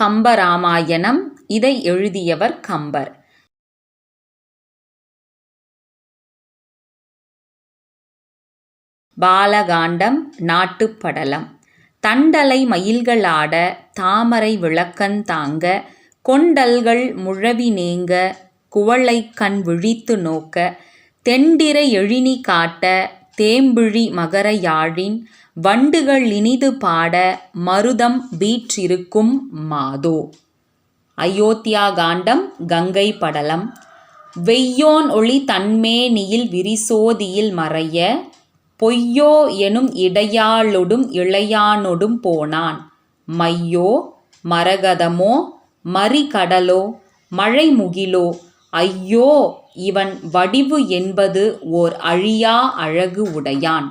கம்பராமாயணம். இதை எழுதியவர் கம்பர். பாலகாண்டம் நாட்டுப்படலம். தண்டலை மயில்களாட தாமரை விளக்கந் தாங்க கொண்டல்கள் முழவி நேங்க குவளைக்கண் விழித்து நோக்க தெண்டிரை எழினி காட்ட தேம்பிழி மகர யாழின் வண்டுகள் இனிது பாட மருதம் வீற்றிருக்கும் மாதோ. அயோத்தியா காண்டம் கங்கை படலம் வெய்யோன் ஒளி தன்மேனியில் விரிசோதியில் மறைய பொய்யோ எனும் இடையாளொடும் இளையானொடும் போனான் மையோ மரகதமோ மறிகடலோ மழைமுகிலோ ஐயோ இவன் வடிவு என்பது ஓர் அழியா அழகு உடையான்.